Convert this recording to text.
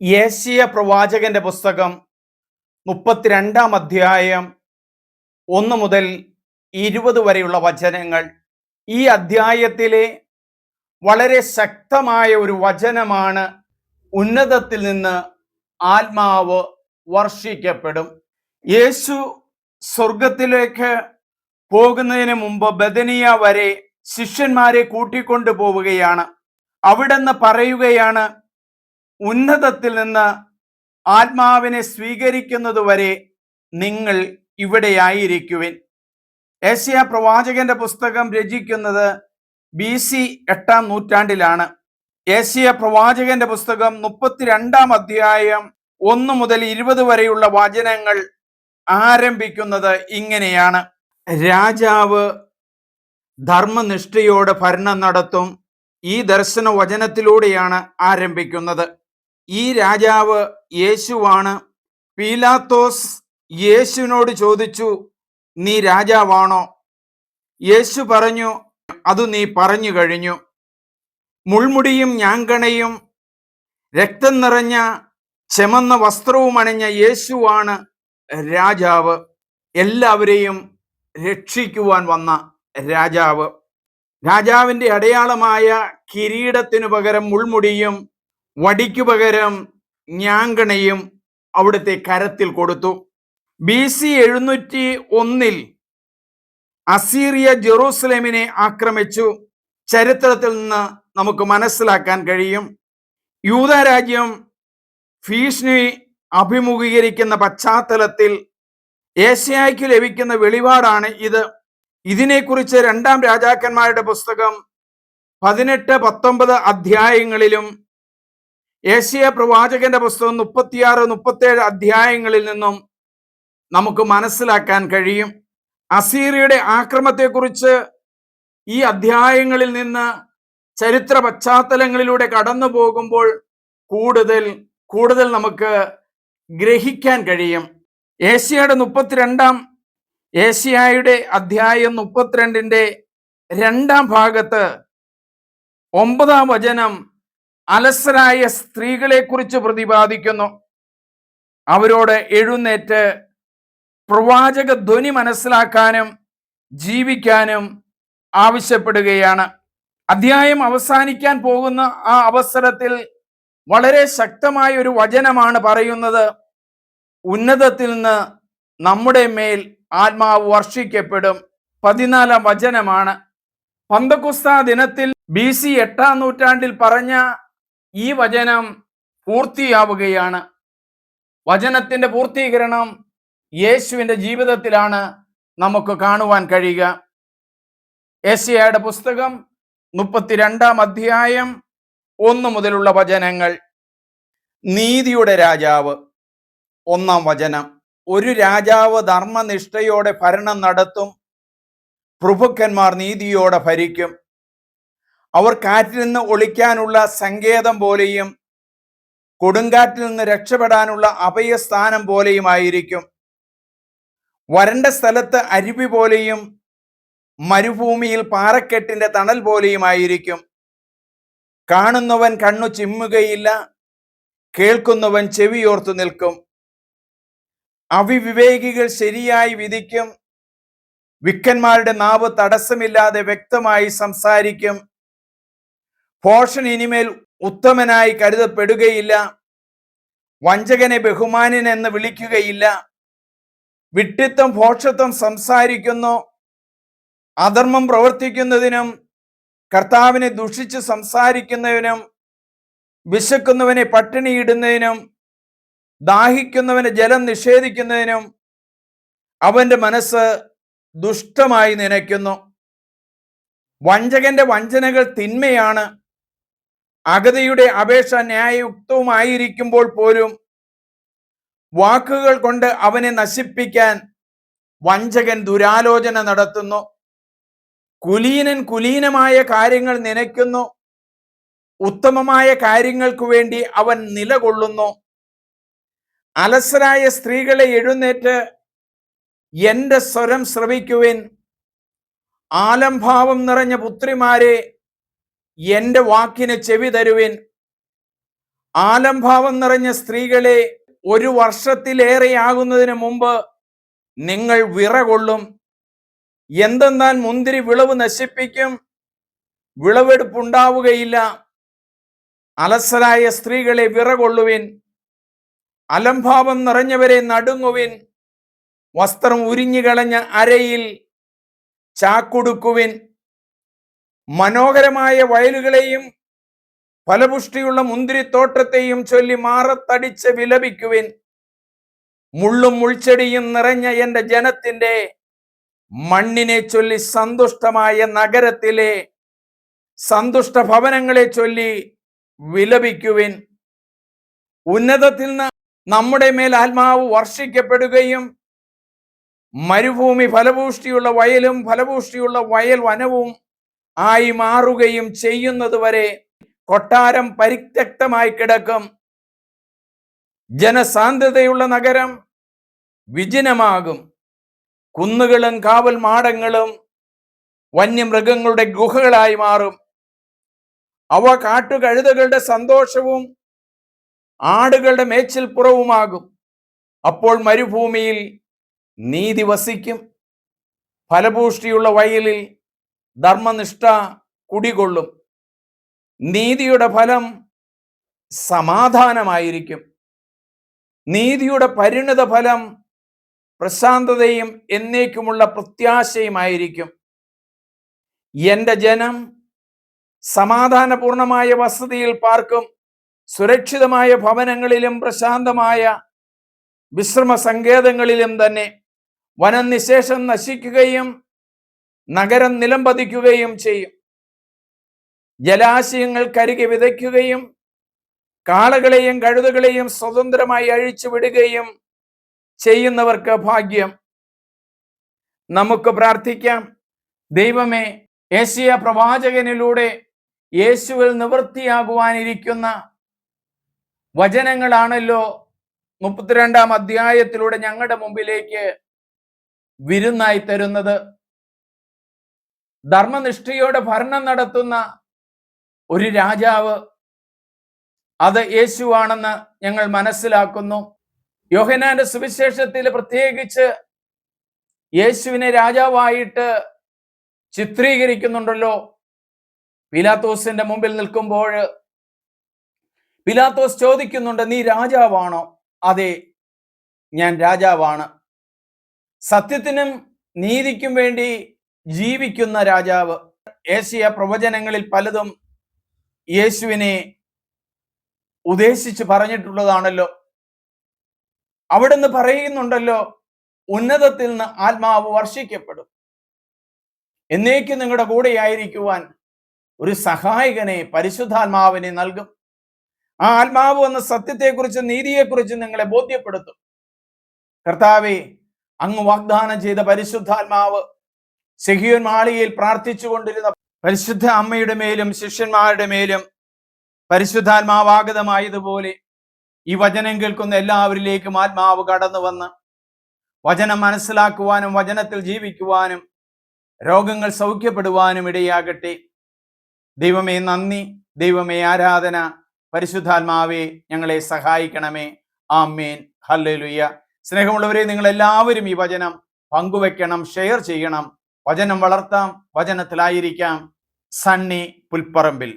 യേശിയ പ്രവാചകന്റെ പുസ്തകം മുപ്പത്തിരണ്ടാം അധ്യായം ഒന്ന് മുതൽ ഇരുപത് വരെയുള്ള വചനങ്ങൾ. ഈ അധ്യായത്തിലെ വളരെ ശക്തമായ ഒരു വചനമാണ് ഉന്നതത്തിൽ നിന്ന് ആത്മാവ് വർഷിക്കപ്പെടും. യേശു സ്വർഗത്തിലേക്ക് പോകുന്നതിന് മുമ്പ് ബദനിയ വരെ ശിഷ്യന്മാരെ കൂട്ടിക്കൊണ്ടു പോവുകയാണ് അവിടുന്ന് പറയുകയാണ് ഉന്നതത്തിൽ നിന്ന് ആത്മാവിനെ സ്വീകരിക്കുന്നതുവരെ നിങ്ങൾ ഇവിടെയായിരിക്കുവിൻ. ഏഷ്യ പ്രവാചകന്റെ പുസ്തകം രചിക്കുന്നത് ബി സി എട്ടാം നൂറ്റാണ്ടിലാണ്. ഏഷ്യ പ്രവാചകന്റെ പുസ്തകം മുപ്പത്തിരണ്ടാം അധ്യായം ഒന്ന് മുതൽ ഇരുപത് വരെയുള്ള വചനങ്ങൾ ആരംഭിക്കുന്നത് ഇങ്ങനെയാണ്. രാജാവ് ധർമ്മനിഷ്ഠയോടെ ഭരണം നടത്തും ഈ ദർശന വചനത്തിലൂടെയാണ് ആരംഭിക്കുന്നത്. ഈ രാജാവ് യേശുവാണ്. പീലാത്തോസ് യേശുവിനോട് ചോദിച്ചു നീ രാജാവാണോ? യേശു പറഞ്ഞു അത് നീ പറഞ്ഞു കഴിഞ്ഞു. മുൾമുടിയും ഞാങ്കണയും രക്തം നിറഞ്ഞ ചെമന്ന വസ്ത്രവും അണിഞ്ഞ യേശുവാണ് രാജാവ്. എല്ലാവരെയും രക്ഷിക്കുവാൻ വന്ന രാജാവ്. രാജാവിന്റെ അടയാളമായ കിരീടത്തിനു പകരം മുൾമുടിയും വടിക്കു പകരം ഞാങ്കണയും അവിടുത്തെ കരത്തിൽ കൊടുത്തു. ബി സി എഴുന്നൂറ്റി ഒന്നിൽ അസീറിയ ജെറൂസലേമിനെ ആക്രമിച്ചു. ചരിത്രത്തിൽ നിന്ന് നമുക്ക് മനസ്സിലാക്കാൻ കഴിയും. യൂതരാജ്യം ഭീഷണി അഭിമുഖീകരിക്കുന്ന പശ്ചാത്തലത്തിൽ ഏഷ്യായ്ക്ക് ലഭിക്കുന്ന വെളിപാടാണ് ഇത്. ഇതിനെക്കുറിച്ച് രണ്ടാം രാജാക്കന്മാരുടെ പുസ്തകം പതിനെട്ട് പത്തൊമ്പത് അധ്യായങ്ങളിലും ഏഷ്യ പ്രവാചകന്റെ പുസ്തകം മുപ്പത്തിയാറ് മുപ്പത്തേഴ് അധ്യായങ്ങളിൽ നിന്നും നമുക്ക് മനസ്സിലാക്കാൻ കഴിയും. അസീറിയുടെ ആക്രമത്തെക്കുറിച്ച് ഈ അധ്യായങ്ങളിൽ നിന്ന് ചരിത്ര പശ്ചാത്തലങ്ങളിലൂടെ കടന്നു പോകുമ്പോൾ കൂടുതൽ കൂടുതൽ നമുക്ക് ഗ്രഹിക്കാൻ കഴിയും. ഏഷ്യയുടെ മുപ്പത്തിരണ്ടാം ഏഷ്യയുടെ അധ്യായം മുപ്പത്തിരണ്ടിന്റെ രണ്ടാം ഭാഗത്ത് ഒമ്പതാം വചനം അലസരായ സ്ത്രീകളെ കുറിച്ച് പ്രതിപാദിക്കുന്നു. അവരോട് എഴുന്നേറ്റ് പ്രവാചക ധ്വനി മനസ്സിലാക്കാനും ജീവിക്കാനും ആവശ്യപ്പെടുകയാണ്. അധ്യായം അവസാനിക്കാൻ പോകുന്ന ആ അവസരത്തിൽ വളരെ ശക്തമായ ഒരു വചനമാണ് പറയുന്നത്. ഉന്നതത്തിൽ നിന്ന് നമ്മുടെ മേൽ ആത്മാവ് വർഷിക്കപ്പെടും. പതിനാലാം വചനമാണ്. പന്തകുസ്ത ദിനത്തിൽ ബി സി എട്ടാം നൂറ്റാണ്ടിൽ പറഞ്ഞ ഈ വചനം പൂർത്തിയാവുകയാണ്. വചനത്തിന്റെ പൂർത്തീകരണം യേശുവിന്റെ ജീവിതത്തിലാണ് നമുക്ക് കാണുവാൻ കഴിയുക. ഏഷ്യയുടെ പുസ്തകം മുപ്പത്തിരണ്ടാം അധ്യായം ഒന്ന് മുതലുള്ള വചനങ്ങൾ. നീതിയുടെ രാജാവ്. ഒന്നാം വചനം. ഒരു രാജാവ് ധർമ്മനിഷ്ഠയോടെ ഭരണം നടത്തും. പ്രഭുക്കന്മാർ നീതിയോടെ ഭരിക്കും. അവർ കാറ്റിൽ നിന്ന് ഒളിക്കാനുള്ള സങ്കേതം പോലെയും കൊടുങ്കാറ്റിൽ നിന്ന് രക്ഷപ്പെടാനുള്ള അഭയസ്ഥാനം പോലെയുമായിരിക്കും. വരണ്ട സ്ഥലത്ത് അരുവി പോലെയും മരുഭൂമിയിൽ പാറക്കെട്ടിന്റെ തണൽ പോലെയുമായിരിക്കും. കാണുന്നവൻ കണ്ണു ചിമ്മുകയില്ല കേൾക്കുന്നവൻ ചെവിയോർത്തു നിൽക്കും. അവിവിവേകികൾ ശരിയായി വിധിക്കും. വിക്കന്മാരുടെ നാവ് തടസ്സമില്ലാതെ വ്യക്തമായി സംസാരിക്കും. ഭോഷൻ ഇനിമേൽ ഉത്തമനായി കരുതപ്പെടുകയില്ല. വഞ്ചകനെ ബഹുമാനൻ എന്ന് വിളിക്കുകയില്ല. വിട്ടിത്തം ഭോഷത്വം സംസാരിക്കുന്നു. അധർമ്മം പ്രവർത്തിക്കുന്നതിനും കർത്താവിനെ ദുഷിച്ച് സംസാരിക്കുന്നതിനും വിശക്കുന്നവനെ പട്ടിണിയിടുന്നതിനും ദാഹിക്കുന്നവന് ജലം നിഷേധിക്കുന്നതിനും അവന്റെ മനസ്സ് ദുഷ്ടമായി നനയ്ക്കുന്നു. വഞ്ചകന്റെ വഞ്ചനകൾ തിന്മയാണ്. അഗതിയുടെ അപേക്ഷ ന്യായയുക്തവുമായിരിക്കുമ്പോൾ പോലും വാക്കുകൾ കൊണ്ട് അവനെ നശിപ്പിക്കാൻ വഞ്ചകൻ ദുരാലോചന നടത്തുന്നു. കുലീനൻ കുലീനമായ കാര്യങ്ങൾ നനയ്ക്കുന്നു. ഉത്തമമായ കാര്യങ്ങൾക്ക് വേണ്ടി അവൻ നിലകൊള്ളുന്നു. അലസരായ സ്ത്രീകളെ എഴുന്നേറ്റ് എന്റെ സ്വരം ശ്രവിക്കുവിൻ. ആലംഭാവം നിറഞ്ഞ പുത്രിമാരെ എന്റെ വാക്കിന് ചെവി തരുവിൻ. ആലംഭാവം നിറഞ്ഞ സ്ത്രീകളെ ഒരു വർഷത്തിലേറെയാകുന്നതിന് മുമ്പ് നിങ്ങൾ വിറകൊള്ളും. എന്തെന്നാൽ മുന്തിരി വിളവ് നശിപ്പിക്കും. വിളവെടുപ്പുണ്ടാവുകയില്ല. അലസരായ സ്ത്രീകളെ വിറകൊള്ളുവിൻ. അലംഭാവം നിറഞ്ഞവരെ നടുങ്ങുവിൻ. വസ്ത്രം ഉരിഞ്ഞുകളഞ്ഞ അരയിൽ ചാക്കുടുക്കുവിൻ. മനോഹരമായ വയലുകളെയും ഫലപുഷ്ടിയുള്ള മുന്തിരിത്തോട്ടത്തെയും ചൊല്ലി മാറത്തടിച്ച് വിലപിക്കുവിൻ. മുള്ളും മുൾച്ചെടിയും നിറഞ്ഞ എന്റെ ജനത്തിന്റെ മണ്ണിനെ ചൊല്ലി സന്തുഷ്ടമായ നഗരത്തിലെ സന്തുഷ്ട ഭവനങ്ങളെ ചൊല്ലി വിലപിക്കുവിൻ. ഉന്നതത്തിൽ നിന്ന് നമ്മുടെ മേൽ ആത്മാവ് വർഷിക്കപ്പെടുകയും മരുഭൂമി ഫലപുഷ്ടിയുള്ള വയലും ഫലപുഷ്ടിയുള്ള വയൽ വനവും ആയി മാറുകയും ചെയ്യുന്നതുവരെ കൊട്ടാരം പരിത്യക്തമായി കിടക്കും. ജനസാന്ദ്രതയുള്ള നഗരം വിജനമാകും. കുന്നുകളും കാവൽ മാടങ്ങളും വന്യമൃഗങ്ങളുടെ ഗുഹകളായി മാറും. അവ കാട്ടുകഴുതകളുടെ സന്തോഷവും ആടുകളുടെ മേച്ചിൽപ്പുറവുമാകും. അപ്പോൾ മരുഭൂമിയിൽ നീതി വസിക്കും. ഫലഭൂഷ്ടിയുള്ള വയലിൽ ധർമ്മനിഷ്ഠ കുടികൊള്ളും. നീതിയുടെ ഫലം സമാധാനമായിരിക്കും. നീതിയുടെ പരിണിത ഫലം പ്രശാന്തതയും എന്നേക്കുമുള്ള പ്രത്യാശയുമായിരിക്കും. എന്റെ ജനം സമാധാനപൂർണമായ വസതിയിൽ പാർക്കും സുരക്ഷിതമായ ഭവനങ്ങളിലും പ്രശാന്തമായ വിശ്രമ സങ്കേതങ്ങളിലും തന്നെ വനനിശേഷം നശിക്കുകയും നഗരം നിലംപതിക്കുകയും ചെയ്യും. ജലാശയങ്ങൾ കരുകി വിതയ്ക്കുകയും കാളകളെയും കഴുതുകളെയും സ്വതന്ത്രമായി അഴിച്ചു വിടുകയും ചെയ്യുന്നവർക്ക് ഭാഗ്യം. നമുക്ക് പ്രാർത്ഥിക്കാം. ദൈവമേ ഏഷ്യ പ്രവാചകനിലൂടെ യേശുവിൽ നിവൃത്തിയാകുവാനിരിക്കുന്ന വചനങ്ങളാണല്ലോ മുപ്പത്തിരണ്ടാം അധ്യായത്തിലൂടെ ഞങ്ങളുടെ മുമ്പിലേക്ക് വിരുന്നായി തരുന്നത്. ധർമ്മനിഷ്ഠയോടെ ഭരണം നടത്തുന്ന ഒരു രാജാവ് അത് യേശുവാണെന്ന് ഞങ്ങൾ മനസ്സിലാക്കുന്നു. യോഹനാന്റെ സുവിശേഷത്തിൽ പ്രത്യേകിച്ച് യേശുവിനെ രാജാവായിട്ട് ചിത്രീകരിക്കുന്നുണ്ടല്ലോ. പിലാത്തോസിന്റെ മുമ്പിൽ നിൽക്കുമ്പോൾ പിലാത്തോസ് ചോദിക്കുന്നുണ്ട് നീ രാജാവാണോ? അതെ ഞാൻ രാജാവാണ്. സത്യത്തിനും നീതിക്കും വേണ്ടി ജീവിക്കുന്ന രാജാവ്. ഏഷ്യ പ്രവചനങ്ങളിൽ പലതും യേശുവിനെ ഉദ്ദേശിച്ച് പറഞ്ഞിട്ടുള്ളതാണല്ലോ. അവിടുന്ന് പറയുന്നുണ്ടല്ലോ ഉന്നതത്തിൽ നിന്ന് ആത്മാവ് വർഷിക്കപ്പെടും. എന്നേക്കും നിങ്ങളുടെ കൂടെയായിരിക്കുവാൻ ഒരു സഹായകനെ പരിശുദ്ധാത്മാവിനെ നൽകും. ആ ആത്മാവ് എന്ന സത്യത്തെക്കുറിച്ച് നീതിയെക്കുറിച്ച് നിങ്ങളെ ബോധ്യപ്പെടുത്തും. കർത്താവെ അങ്ങ് വാഗ്ദാനം ചെയ്ത പരിശുദ്ധാത്മാവ് സെഹിയോൻ മാളികയിൽ പ്രാർത്ഥിച്ചുകൊണ്ടിരുന്ന പരിശുദ്ധ അമ്മയുടെ മേലും ശിഷ്യന്മാരുടെ മേലും പരിശുദ്ധാത്മാവാഗതമായതുപോലെ ഈ വചനം കേൾക്കുന്ന എല്ലാവരിലേക്കും ആത്മാവ് കടന്നു വന്ന് വചനം മനസ്സിലാക്കുവാനും വചനത്തിൽ ജീവിക്കുവാനും രോഗങ്ങൾ സൗഖ്യപ്പെടുവാനും ഇടയാകട്ടെ. ദൈവമേ നന്ദി. ദൈവമേ ആരാധന. പരിശുദ്ധാത്മാവെ ഞങ്ങളെ സഹായിക്കണമേ. ആമേൻ. ഹല്ലുയ്യ സ്നേഹമുള്ളവരെ നിങ്ങൾ എല്ലാവരും ഈ വചനം പങ്കുവെക്കണം ഷെയർ ചെയ്യണം. വചനം വളർത്താം വചനത്തിലായിരിക്കാം സണ്ണി പുൽപ്പറമ്പിൽ.